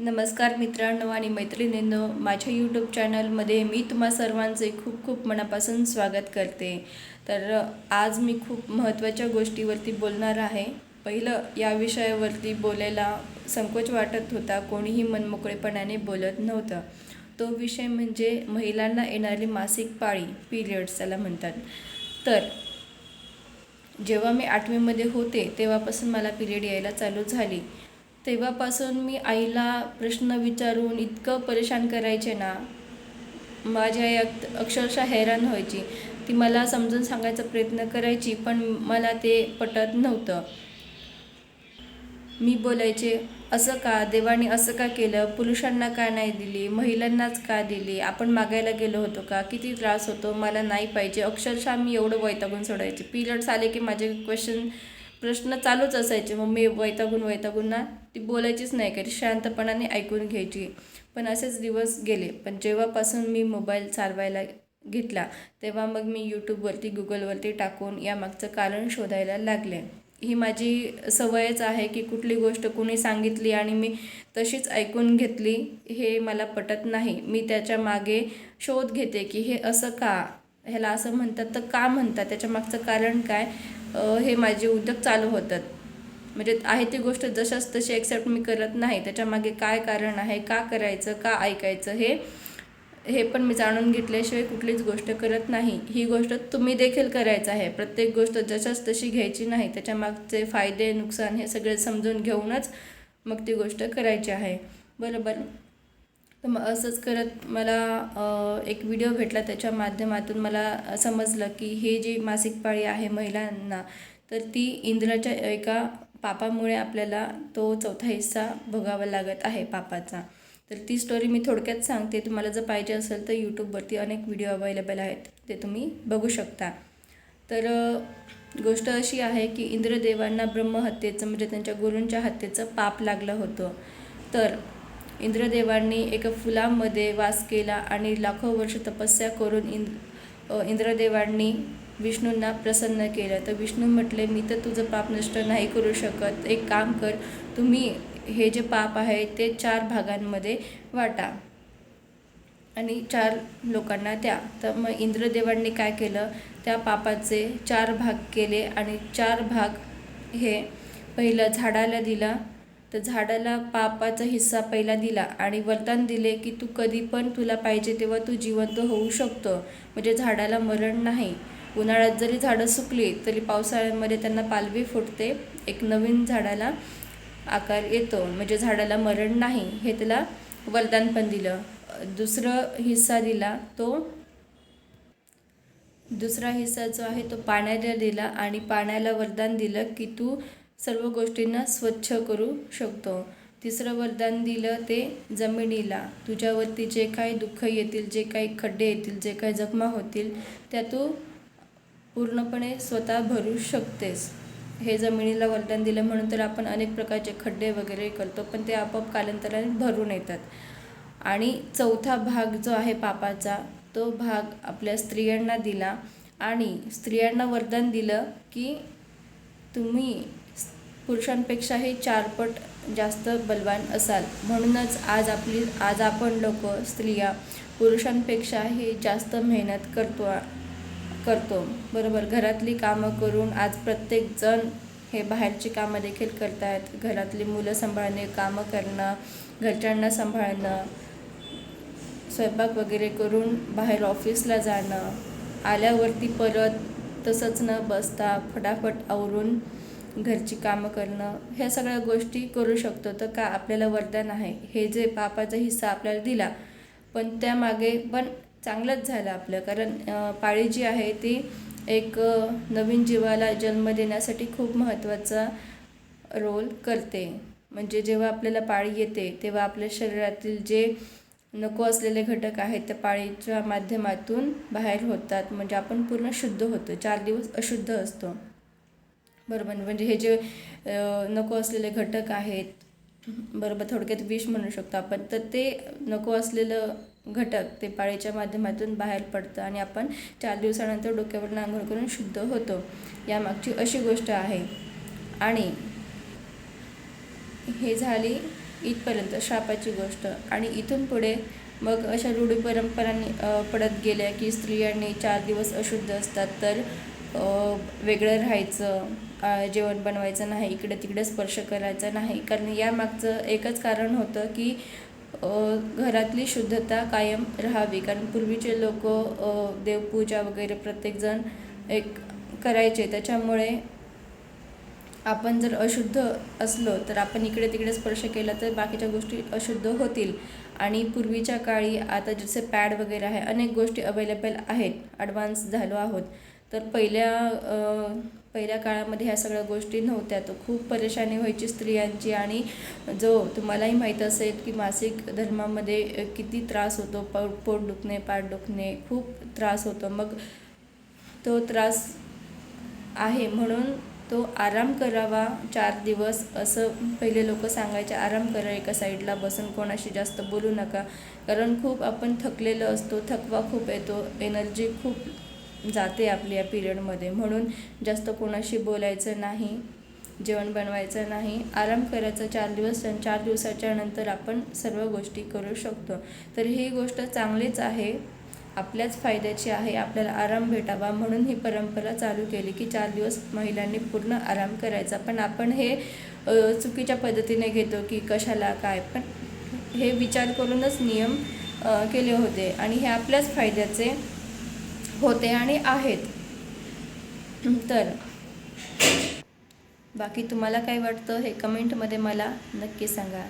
नमस्कार मित्रांनो आणि मैत्रिणींनो माझ्या यूट्यूब चॅनलमध्ये मी तुम्हा सर्वांचे खूप खूप मनापासून स्वागत करते. तर आज मी खूप महत्त्वाच्या गोष्टीवरती बोलणार आहे. पहिलं या विषयावरती बोलायला संकोच वाटत होता कोणीही मनमोकळेपणाने बोलत नव्हतं. तो विषय म्हणजे महिलांना येणारी मासिक पाळी पिरियड्स त्याला म्हणतात. तर जेव्हा मी आठवीमध्ये होते तेव्हापासून मला पिरियड यायला चालू झाली. तेव्हापासून मी आईला प्रश्न विचारून इतकं परेशान करायचे ना माझी आई अक- अक्षरशः हैराण व्हायची. ती मला समजून सांगायचा प्रयत्न करायची पण मला ते पटत नव्हतं. मी बोलायचे असं का? देवाने असं का केलं? पुरुषांना का नाही दिली? महिलांनाच का दिली? आपण मागायला गेलो होतो का? किती त्रास होतो? मला नाही पाहिजे. अक्षरशः मी एवढं वैतागून सोडायचे. पिरियड्स आले की माझे क्वेश्चन प्रश्न चालूच असायचे. मग मी वैतागून वैतागून ना. ती बोलायचीच नाही कधी शांतपणाने ऐकून घ्यायची. पण असेच दिवस गेले. पण जेव्हापासून मी मोबाईल चालवायला घेतला तेव्हा मग मी यूट्यूबवरती गुगलवरती टाकून यामागचं कारण शोधायला लागले. ही माझी सवयच आहे की कुठली गोष्ट कुणी सांगितली आणि मी तशीच ऐकून घेतली हे मला पटत नाही. मी त्याच्यामागे शोध घेते की हे असं का? ह्याला असं म्हणतात तर का म्हणतात? त्याच्या मागचं कारण काय? हे माझे उद्योग चालू होतात. म्हणजे आहे ती गोष्ट जशाच तशी ॲक्सेप्ट मी करत नाही. त्याच्यामागे काय कारण आहे का करायचं का ऐकायचं हे हे पण मी जाणून घेतल्याशिवाय कुठलीच गोष्ट करत नाही. ही गोष्ट तुम्ही देखील करायचं आहे. प्रत्येक गोष्ट जशाच तशी घ्यायची नाही. त्याच्यामागचे फायदे नुकसान हे सगळे समजून घेऊनच मग ती गोष्ट करायची आहे. बरोबर? तर मग असंच करत मला एक व्हिडिओ भेटला. त्याच्या माध्यमातून मला समजलं की हे जी मासिक पाळी आहे महिलांना तर ती इंद्राच्या एका पापामुळे आपल्याला तो चौथा हिस्सा भोगावा लागत आहे पापाचा. तर ती स्टोरी मी थोडक्यात सांगते. तुम्हाला जर पाहिजे असेल तर यूट्यूबवरती अनेक व्हिडिओ अवेलेबल आहेत. ते तुम्ही बघू शकता. तर गोष्ट अशी आहे की इंद्रदेवांना ब्रह्महत्येचं म्हणजे त्यांच्या गुरूंच्या हत्येचं पाप लागलं होतं. तर इंद्रदेवांनी एका फुलामध्ये वास केला आणि लाखो वर्ष तपस्या करून इंद इंद्रदेवांनी विष्णूंना प्रसन्न केलं. तर विष्णू म्हटले मी तर तुझं पाप नष्ट नाही करू शकत. एक काम कर तुम्ही हे जे पाप आहे ते चार भागांमध्ये वाटा आणि चार लोकांना द्या. तर मग इंद्रदेवांनी काय केलं? त्या पापाचे चार भाग केले आणि चार भाग हे पहिलं झाडाला दिला. तर झाडाला पापाचा हिस्सा पहिला दिला आणि वरदान दिले की तू कधी पण तुला पाहिजे तेव्हा तू जिवंत होऊ शकतो. म्हणजे झाडाला मरण नाही. उन्हाळ्यात जरी झाडं सुकली तरी पावसाळ्यामध्ये त्यांना पालवी फुटते. एक नवीन झाडाला आकार येतो. म्हणजे झाडाला मरण नाही हे त्याला वरदान पण दिलं. दुसरं हिस्सा दिला तो दुसरा हिस्सा जो आहे तो पाण्याला दिला आणि पाण्याला वरदान दिलं की तू सर्व गोष्टींना स्वच्छ करू शकतो. तिसरं वरदान दिलं ते जमिनीला. तुझ्यावरती जे काही दुःख येतील जे काही खड्डे येतील जे काही जखमा होतील त्या तू पूर्णपणे स्वतः भरू शकतेस. हे जमिनीला वरदान दिलं म्हणून तर आपण अनेक प्रकारचे खड्डे वगैरे करतो पण ते आपोआप कालांतराने भरून येतात. आणि चौथा भाग जो आहे पापाचा तो भाग आपल्या स्त्रियांना दिला आणि स्त्रियांना वरदान दिलं की तुम्ही पुरुषांपेक्षाही चारपट जास्त बलवान असाल. म्हणूनच आज आपली आज आपण लोक स्त्रिया पुरुषांपेक्षाही जास्त मेहनत करतो करतो. बरोबर घरातली कामं करून आज प्रत्येकजण हे बाहेरची कामं देखील करतायत. घरातली मुलं सांभाळणे कामं करणं घरच्यांना सांभाळणं स्वयंपाक वगैरे करून बाहेर ऑफिसला जाणं आल्यावरती परत तसंच न बसता फटाफट आवरून घरची कामं करणं ह्या सगळ्या गोष्टी करू शकतो. तर का आपल्याला वरदान आहे? हे जे पापाचा हिस्सा आपल्याला दिला पण त्यामागे पण चांगलंच झालं आपलं. कारण पाळी जी आहे ती एक नवीन जीवाला जन्म देण्यासाठी खूप महत्त्वाचा रोल करते. म्हणजे जेव्हा आपल्याला पाळी येते तेव्हा आपल्या शरीरातील जे नको असलेले घटक आहेत त्या पाळीच्या माध्यमातून बाहेर होतात. म्हणजे आपण पूर्ण शुद्ध होतो चार दिवस अशुद्ध असतो. बरोबर? म्हणजे हे जे नको असलेले घटक आहेत बरोबर थोडक्यात विष म्हणू शकतो आपण. तर ते नको असलेलं घटक ते पाळीच्या माध्यमातून बाहेर पडतं आणि आपण चार दिवसानंतर डोक्यावर आंघोळ करून शुद्ध होतो. यामागची अशी गोष्ट आहे. आणि हे झाली इथपर्यंत शापाची गोष्ट. आणि इथून पुढे मग अशा रूढी परंपरांनी पडत गेल्या की स्त्रियांनी चार दिवस अशुद्ध असतात तर वेगळं राहायचं. जेवण बनवायचं नाही इकडे तिकडे स्पर्श करायचा नाही. कारण यामागचं एकच कारण होतं की घरातली शुद्धता कायम राहावी. कारण पूर्वीचे लोक देवपूजा वगैरे प्रत्येकजण एक करायचे. त्याच्यामुळे आपण जर अशुद्ध असलो तर आपण इकडे तिकडे स्पर्श केला तर बाकीच्या गोष्टी अशुद्ध होतील. आणि पूर्वीच्या काळी आता जसे पॅड वगैरे आहे अनेक गोष्टी अवेलेबल आहेत. ॲडव्हान्स झालो आहोत. तर पहिल्या पहिल्या काळामध्ये ह्या सगळ्या गोष्टी नव्हत्या. तर खूप परेशानी व्हायची स्त्रियांची आणि जो तुम्हालाही माहीत असेल की मासिक धर्मामध्ये किती त्रास होतो. प पोट दुखणे पाठ दुखणे खूप त्रास होतो. मग तो त्रास आहे म्हणून तो आराम करावा चार दिवस असं पहिले लोक सांगायचे आराम करा एका साईडला बसून कोणाशी जास्त बोलू नका. कारण खूप आपण थकलेलो असतो थकवा खूप येतो एनर्जी खूप जाते आपली या पिरियडमध्ये. म्हणून जास्त कोणाशी बोलायचं नाही जेवण बनवायचं नाही आराम करायचा चार दिवस आणि चार दिवसाच्या नंतर आपण सर्व गोष्टी करू शकतो. तर ही गोष्ट चांगलीच आहे. आपल्याच फायद्याची आहे. आपल्याला आराम भेटावा. म्हणून ही परंपरा चालू केली की चार दिवस महिलांनी पूर्ण आराम करायचा. पण आपण हे चुकीच्या पद्धतीने घेतो की कशाला काय? पण हे विचार करूनच नियम केले होते. आणि हे आपल्याच फायद्याचे होते आणि आहेत. तर बाकी तुम्हाला काय वाटतं हे कमेंटमध्ये मला नक्की सांगा.